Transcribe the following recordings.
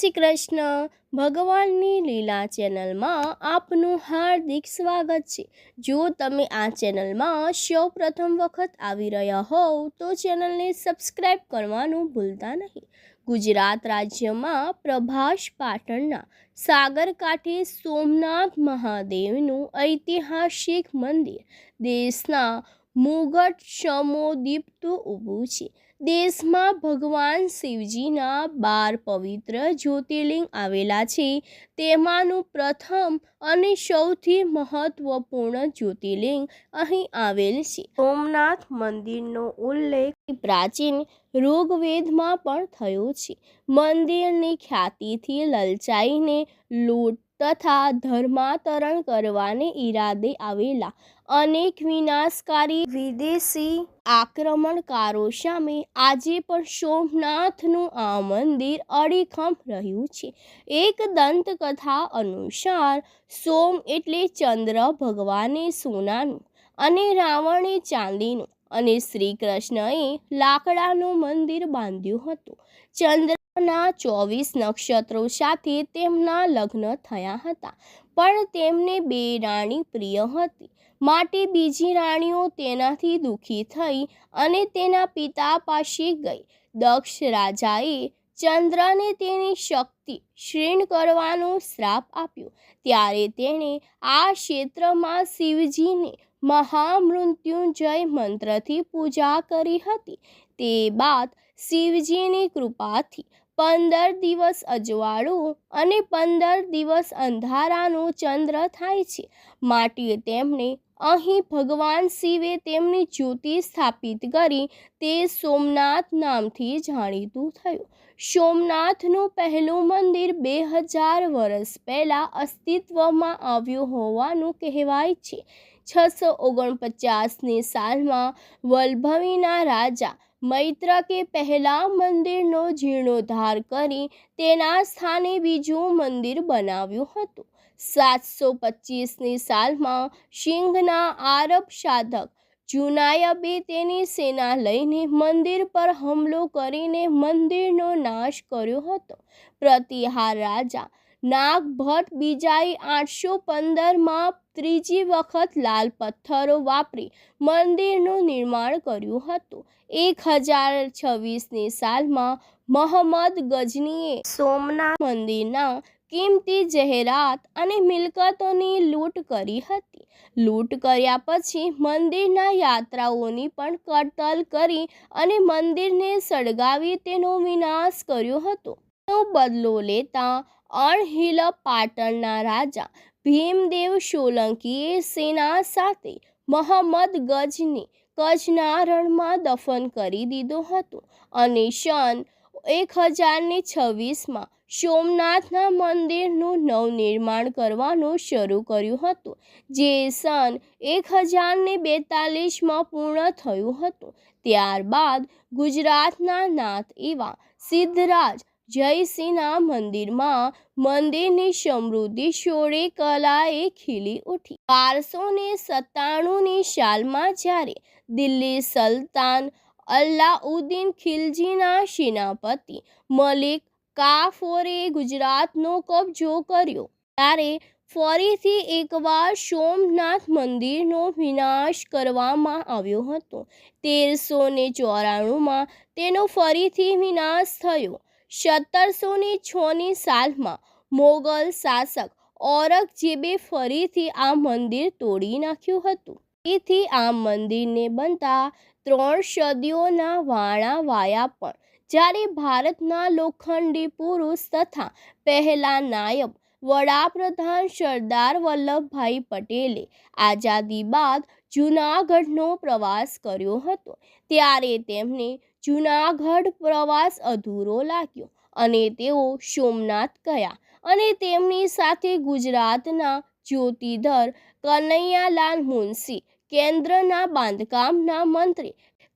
શ્રી કૃષ્ણ ભગવાનની લીલા ચેનલમાં આપનું હાર્દિક સ્વાગત છે. જો તમે આ ચેનલમાં સૌ પ્રથમ વખત આવી રહ્યા હોવ, તો ચેનલને સબસ્ક્રાઈબ કરવાનું ભૂલતા નહીં. ગુજરાત રાજ્યમાં પ્રભાસ પાટણના સાગરકાંઠે સોમનાથ મહાદેવનું ઐતિહાસિક મંદિર. દેશના મુગટ સમોદીપ્તું ઊભું છે. દેશમાં ભગવાન શિવજીના બાર પવિત્ર જ્યોતિર્લિંગ આવેલા છે. તેમાંનું પ્રથમ અને સૌથી મહત્વપૂર્ણ જ્યોતિર્લિંગ અહીં આવેલ છે. સોમનાથ મંદિરનો ઉલ્લેખ પ્રાચીન ઋગ્વેદમાં પણ થયો છે. મંદિરની ખ્યાતિથી લલચાઈને લૂંટ તથા ધર્માંતરણ કરવાને ઈરાદે આવેલા. અનેક વિનાશકારી વિદેશી આક્રમણકારો સામે આજે પણ સોમનાથનું આ મંદિર અડીખમ રહ્યું છે. એક દંતકથા અનુસાર, સોમ એટલે ચંદ્ર ભગવાને સોનાનું અને રાવણે ચાંદીનું અને શ્રી કૃષ્ણએ લાકડાનું મંદિર બાંધ્યું હતું. ચંદ્રના ચોવીસ નક્ષત્રો સાથે તેમના લગ્ન થયા હતા. પણ તેમને બે રાણી પ્રિય હતી. માટે બીજી રાણીઓ તેનાથી દુઃખી થઈ અને તેના પિતા પાસે ગઈ. દક્ષ રાજાએ ચંદ્રને તેની શક્તિ ક્ષીણ કરવાનો શ્રાપ આપ્યો. ત્યારે તેણે આ ક્ષેત્રમાં શિવજીને મહામૃત્યુંજય મંત્રથી પૂજા કરી હતી. તે બાદ શિવજીની કૃપાથી પંદર દિવસ અજવાળું અને પંદર દિવસ અંધારાનો ચંદ્ર થાય છે. માટે તેમણે અહીં ભગવાન શિવે તેમની જ્યોતિ સ્થાપિત કરી તે સોમનાથ નામથી જાણીતું થયું. સોમનાથનું પહેલું મંદિર બે હજાર વર્ષ પહેલાં અસ્તિત્વમાં આવ્યું હોવાનું કહેવાય છે. છસો ઓગણપચાસની સાલમાં વલ્ભવીના રાજા મૈત્રકે પહેલા મંદિરનો જીર્ણોદ્ધાર કરી તેના સ્થાને બીજું મંદિર બનાવ્યું હતું. સાતસો પચીસની સાલમાં સિંઘના આરબ સાધક જુનાયબે તેની સેના લઈને મંદિર પર હુમલો કરીને મંદિરનો નાશ કર્યો હતો. પ્રતિહાર રાજા નાગભટ્ટ બીજાએ આઠસો પંદરમાં ત્રીજી વખત લાલ પથ્થરો વાપરી મંદિરનું નિર્માણ કર્યું હતું. એક હજાર છવ્વીસની સાલમાં મોહમ્મદ ગજનીએ સોમનાથ મંદિરના કિંમતી જહેરાત અને મિલકતોની લૂંટ કરી હતી. લૂંટ કર્યા પછી મંદિરના યાત્રાઓની પણ કટલ કરી અને મંદિરને સળગાવી તેનો વિનાશ કર્યો હતો. તેનો બદલો લેતા અણહિલ પાટણના રાજા ભીમદેવ સોલંકીએ સેના સાથે મોહમ્મદ ગજને કચ્છના રણમાં દફન કરી દીધો હતો અને સન એક હજારને છવ્વીસમાં સોમનાથના મંદિરનું નવનિર્માણ કરવાનું શરૂ કર્યું હતું, જે સન એક હજારને બેતાલીસમાં પૂર્ણ થયું હતું. ત્યારબાદ ગુજરાતના નાથ એવા સિદ્ધરાજ જયસિંહના મંદિરમાં મંદિરની સમૃદ્ધિ શોળે કલાએ ખીલી ઉઠી. બારસો ને સત્તાણુંની સાલમાં જ્યારે દિલ્હી સલ્તાન અલ્લાઉદ્દીન ખિલજીના સેનાપતિ મલિક કાફોરે ગુજરાતનો કબજો કર્યો, ત્યારે ફરીથી એકવાર સોમનાથ મંદિરનો વિનાશ કરવામાં આવ્યો હતો. તેરસો ને ચોરાણુંમાં તેનો ફરીથી વિનાશ થયો. સત્તરસો ને છની સાલમાં મોગલ શાસક ઔરંગઝેબે ફરીથી આ મંદિર તોડી નાખ્યું હતું. તેથી આ મંદિરને બનતા ત્રણ સદીઓના વાણા વાયા પણ. જ્યારે ભારતના લોખંડી પુરુષ તથા પહેલા નાયબ વડાપ્રધાન સરદાર વલ્લભભાઈ પટેલે આઝાદી બાદ જૂનાગઢનો પ્રવાસ કર્યો હતો. ત્યારે તેમને જૂનાગઢ પ્રવાસ અધૂરો લાગ્યો અને તેઓ સોમનાથ ગયા અને તેમની સાથે ગુજરાતના જ્યોતિધર કનૈયાલાલ મુનશી, કેન્દ્રના બાંધકામના મંત્રી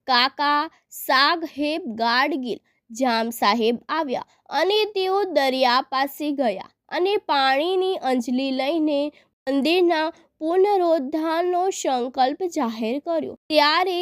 કાકા સાગહેબ ગાડગીલ, જામ સાહેબ આવ્યા અને તેઓ દરિયા પાસે ગયા અને પાણીની અંજલી લઈને મંદિરના પુનરોદ્ધારનો સંકલ્પ જાહેર કર્યો. ત્યારે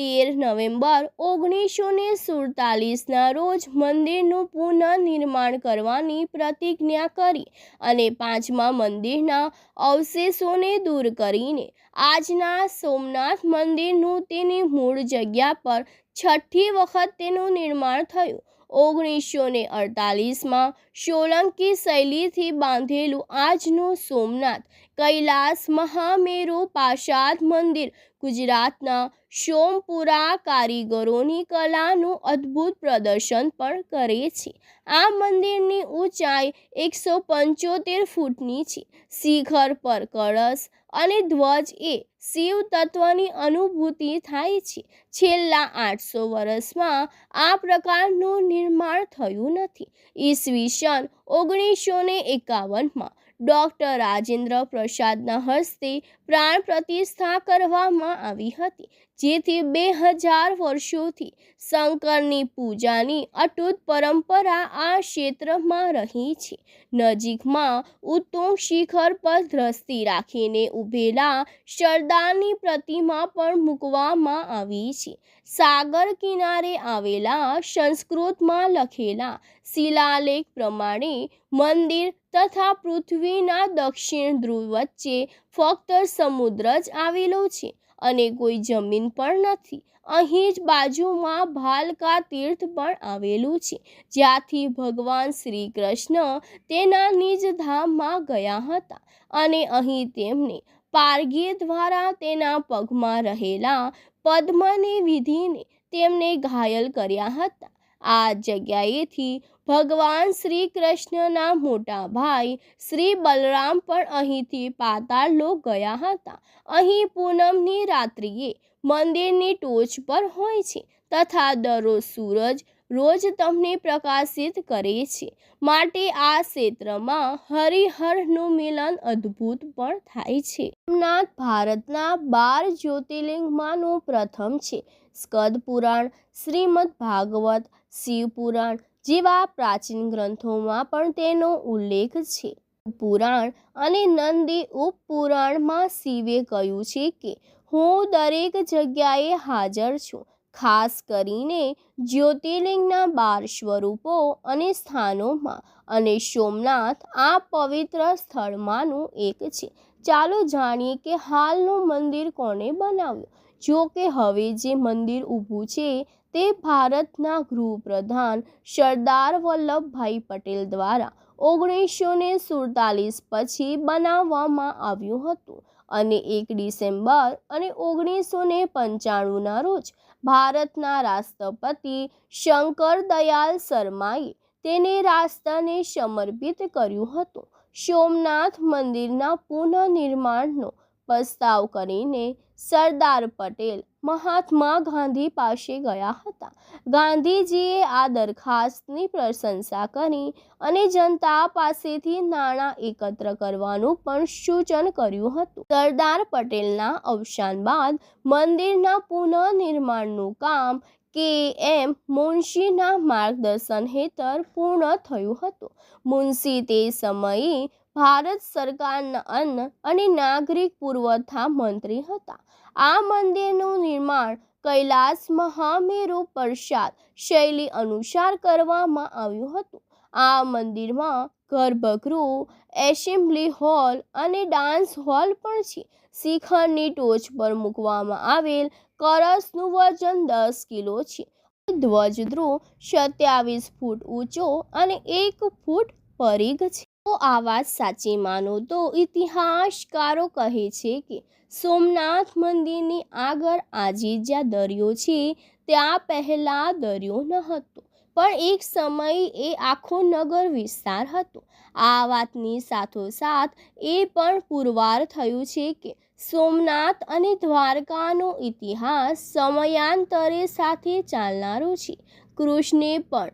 તેર નવેમ્બર ઓગણીસો ને સુડતાલીસના રોજ મંદિરનું પુનઃનિર્માણ કરવાની પ્રતિજ્ઞા કરી અને પાંચમા મંદિરના અવશેષોને દૂર કરીને આજના સોમનાથ મંદિરનું તેની મૂળ જગ્યા પર છઠ્ઠી વખત તેનું નિર્માણ થયું. ઓગણીસો ને અડતાલીસમાં સોલંકી શૈલીથી બાંધેલું આજનું સોમનાથ કૈલાસ મહામેરુ પ્રાસાદ મંદિર ગુજરાતના સોમપુરા કારીગરોની કલાનું અદ્ભુત પ્રદર્શન પણ કરે છે. આ મંદિરની ઊંચાઈ એકસો પંચોતેર ફૂટની છે. શિખર પર કળશ અને ધ્વજ એ શિવ તત્વની અનુભૂતિ થાય છે. છેલ્લા આઠસો વર્ષમાં આ પ્રકારનું નિર્માણ થયું નથી. ઈસવીસન ઓગણીસો ને એકાવનમાં ડૉક્ટર રાજેન્દ્ર પ્રસાદના હસ્તે પ્રાણ પ્રતિષ્ઠા કરવામાં આવી હતી, જેથી બે હજાર વર્ષોથી શંકરની પૂજાની અટૂટ પરંપરા આ ક્ષેત્રમાં રહી છે. નજીકમાં ઉત્તમ શિખર પર દ્રષ્ટિ રાખીને ઊભેલા સરદારની પ્રતિમા પણ મૂકવામાં આવી છે. સાગર કિનારે આવેલા સંસ્કૃતમાં લખેલા શિલાલેખ પ્રમાણે મંદિર તથા પૃથ્વીના દક્ષિણ ધ્રુવ વચ્ચે ફક્ત સમુદ્ર જ આવેલો છે અને કોઈ જમીન પણ નથી. અહીં જ બાજુમાં ભાલકા તીર્થ પણ આવેલું છે, જ્યાંથી ભગવાન શ્રી કૃષ્ણ તેના નિજ ધામમાં ગયા હતા અને અહીં તેમને પારગી દ્વારા તેના પગમાં રહેલા પદ્મને વિધિને તેમને ઘાયલ કર્યા હતા. આ જગ્યાએથી ભગવાન શ્રી કૃષ્ણના મોટા ભાઈ શ્રી બલરામ પણ અહીંથી પાતાળ લોક ગયા હતા. અહીં પૂનમની રાત્રિએ મંદિરની ટોચ પર હોય છે તથા દરરોજ સૂરજ રોજ તમને પ્રકાશિત કરે છે. માટે આ ક્ષેત્રમાં હરિહરનું મિલન અદ્ભુત પણ થાય છે. સોમનાથ ભારતના બાર જ્યોતિર્લિંગમાંનું પ્રથમ છે. સ્કદ પુરાણ, શ્રીમદ ભાગવત, શિવ પુરાણ જેવા પ્રાચીન ગ્રંથોમાં પણ તેનો ઉલ્લેખ છે. પુરાણ અને નંદી ઉપપુરાણમાં શિવે કહ્યું છે કે, હું દરેક જગ્યાએ હાજર છું. ખાસ કરીને જ્યોતિર્લિંગના બાર સ્વરૂપો અને સ્થાનોમાં. અને સોમનાથ આ પવિત્ર સ્થળમાંનું એક છે. ચાલો જાણીએ કે હાલનું મંદિર કોણે બનાવ્યું? જો કે હવે જે મંદિર ઊભું છે તે ભારતના ગૃહપ્રધાન સરદાર વલ્લભભાઈ પટેલ દ્વારા ઓગણીસો ને સુડતાલીસ પછી બનાવવામાં આવ્યું હતું. અને એક ડિસેમ્બર અને ઓગણીસો ને પંચાણુંના રોજ ભારતના રાષ્ટ્રપતિ શંકર દયાલ શર્માએ તેને રાષ્ટ્રને સમર્પિત કર્યું હતું. સોમનાથ મંદિરના પુનઃનિર્માણનો પ્રસ્તાવ કરીને સરદાર પટેલ મહાત્મા ગાંધી પાસે ગયા હતા. ગાંધીજીએ આ દરખાસ્તની પ્રશંસા કરી અને જનતા પાસેથી નાણાં એકત્ર કરવાનું પણ સૂચન કર્યું હતું. સરદાર પટેલના અવસાન બાદ મંદિરના પુનઃનિર્માણનું કામ કે એમ મુનશીના માર્ગદર્શન હેઠળ પૂર્ણ થયું હતું. મુનશી તે સમયે ભારત સરકારના અન્ન અને નાગરિક પુરવઠા મંત્રી હતા. આ મંદિરનું નિર્માણ કૈલાસ મહામેરુ પ્રસાદ શૈલી અનુસાર કરવામાં આવ્યું હતું. આ મંદિરમાં ગર્ભગૃહ, એસેમ્બલી હોલ અને ડાન્સ હોલ પણ છે. શિખરની ટોચ પર મૂકવામાં આવેલ કરસનું વજન દસ કિલો છે. ધ્વજધ્રુવ સત્યાવીસ ફૂટ ઊંચો અને એક ફૂટ પરિઘ છે. તો આ વાત સાચી માનો. તો ઇતિહાસકારો કહે છે કે સોમનાથ મંદિરની આગળ આજે જ્યાં દરિયો છે. ત્યાં પહેલાં દરિયો ન હતો, પણ એક સમયે એ આખો નગર વિસ્તાર હતો. આ વાતની સાથોસાથ એ પણ પુરવાર થયું છે કે સોમનાથ અને દ્વારકાનો ઇતિહાસ સમયાંતરે સાથે ચાલનારો છે. કૃષ્ણે પણ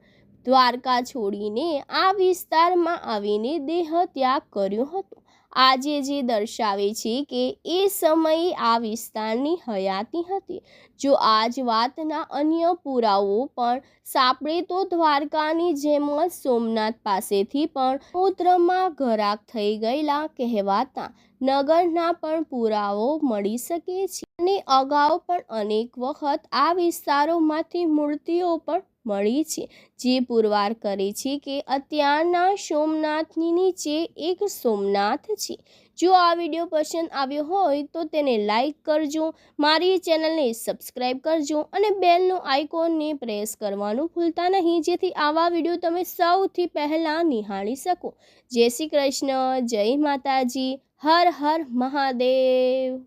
દ્વારકા છોડીને આ વિસ્તારમાં આવીને દેહ ત્યાગ કર્યો હતો. આજે જે દર્શાવે છે કે એ સમયે આ વિસ્તારની હયાતી હતી. જો આ જ વાતના અન્ય પુરાવો પણ સાંપડે તો દ્વારકાની જેમ જ સોમનાથ પાસેથી પણ સમુદ્રમાં ઘરાક થઈ ગયેલા કહેવાતા નગરના પણ પુરાવો મળી શકે છે. અને અગાઉ પણ અનેક વખત આ વિસ્તારોમાંથી મૂર્તિઓ પણ મળી છે. જે પુરવાર કરે છે કે અત્યારના સોમનાથની નીચે એક સોમનાથ છે. જો આ વીડિયો પસંદ આવ્યો હોય તો તેને લાઈક કરજો, મારી ચેનલને સબસ્ક્રાઈબ કરજો અને બેલનું આઇકોનને પ્રેસ કરવાનું ભૂલતા નહીં, જેથી આવા વીડિયો તમે સૌથી પહેલાં નિહાળી શકો. જય શ્રી કૃષ્ણ, જય માતાજી, હર હર મહાદેવ.